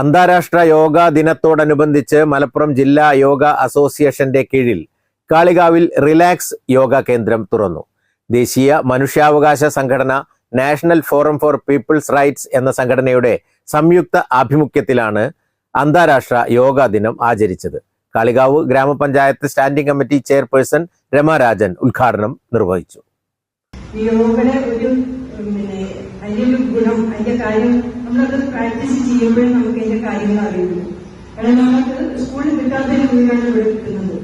അന്താരാഷ്ട്ര യോഗാ ദിനത്തോടനുബന്ധിച്ച് മലപ്പുറം ജില്ലാ യോഗ അസോസിയേഷന്റെ കീഴിൽ കാളികാവിൽ റിലാക്സ് യോഗ കേന്ദ്രം തുറന്നു. ദേശീയ മനുഷ്യാവകാശ സംഘടന national forum for people's rights എന്ന സംഘടനയുടെ സംയുക്ത ആഭിമുഖ്യത്തിലാണ് അന്താരാഷ്ട്ര യോഗാ ദിനം ആചരിച്ചത്. കാളികാവ് ഗ്രാമപഞ്ചായത്ത് സ്റ്റാൻഡിംഗ് കമ്മിറ്റി ചെയർപേഴ്സൺ രമാരാജൻ ഉദ്ഘാടനം നിർവഹിച്ചു. ഒരു പിന്നെ അതിന്റെ ഒരു ഗുണം അതിന്റെ കാര്യം നമ്മളത് പ്രാക്ടീസ് ചെയ്യുമ്പോഴേ നമുക്ക് അതിന്റെ കാര്യങ്ങൾ അറിയുള്ളൂ കാരണം നമുക്ക് സ്കൂളിൽ കിട്ടാത്ത ഗുണമാണ് ഇവിടെ കിട്ടുന്നത്.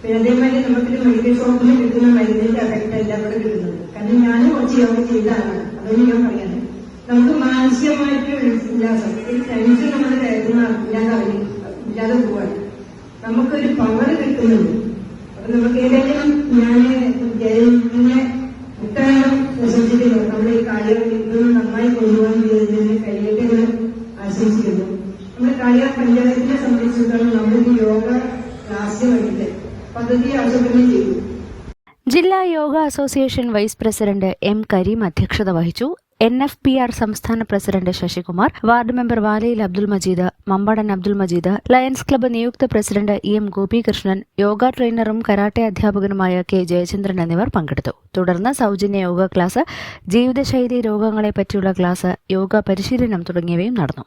പിന്നെ അതേമാതിരി നമുക്ക് മെഡിക്കൽ ഷോപ്പിൽ കിട്ടുന്ന മരുന്നിന്റെ അഫക്റ്റ് അല്ല ഇവിടെ കിട്ടുന്നത്. കാരണം ഞാൻ കുറച്ച് യോഗ ചെയ്താണ് അതൊന്നും ഞാൻ പറയാൻ നമുക്ക് മാനസികമായിട്ട് ഒരു ഉല്ലാസം ഒരു ടെൻഷൻ നമ്മുടെ കരുതുന്ന ഇല്ലാതെ ഇല്ലാതെ പോവാണ്. നമുക്കൊരു പവർ കിട്ടുന്നുണ്ട്. അപ്പൊ നമുക്ക് ഏതെങ്കിലും ഞാൻ ജയലിനെ മുട്ടനം ആശംസിക്കുന്നു നമ്മുടെ കളിയാർ പഞ്ചായത്തിനെ സംബന്ധിച്ചിടത്തോളം നമ്മൾ ഈ യോഗ ക്ലാസ് വഴിയിട്ട് പദ്ധതി ആസൂത്രണം ചെയ്തു. ജില്ലാ yoga association vice president M Karim അധ്യക്ഷത വഹിച്ചു. എൻ എഫ് പി ആർ സംസ്ഥാന പ്രസിഡന്റ് ശശികുമാർ വാർഡ് മെമ്പർ വാലയിൽ അബ്ദുൽ മജീദ് മമ്പടൻ അബ്ദുൽ മജീദ് ലയൺസ് ക്ലബ്ബ് നിയുക്ത president E M Gopikrishnan yoga ട്രെയിനറും karate അധ്യാപകനുമായ കെ ജയചന്ദ്രൻ എന്നിവർ പങ്കെടുത്തു. തുടർന്ന് സൗജന്യ യോഗ ക്ലാസ് ജീവിതശൈലി രോഗങ്ങളെ പറ്റിയുള്ള ക്ലാസ് യോഗ പരിശീലനം തുടങ്ങിയവയും നടന്നു.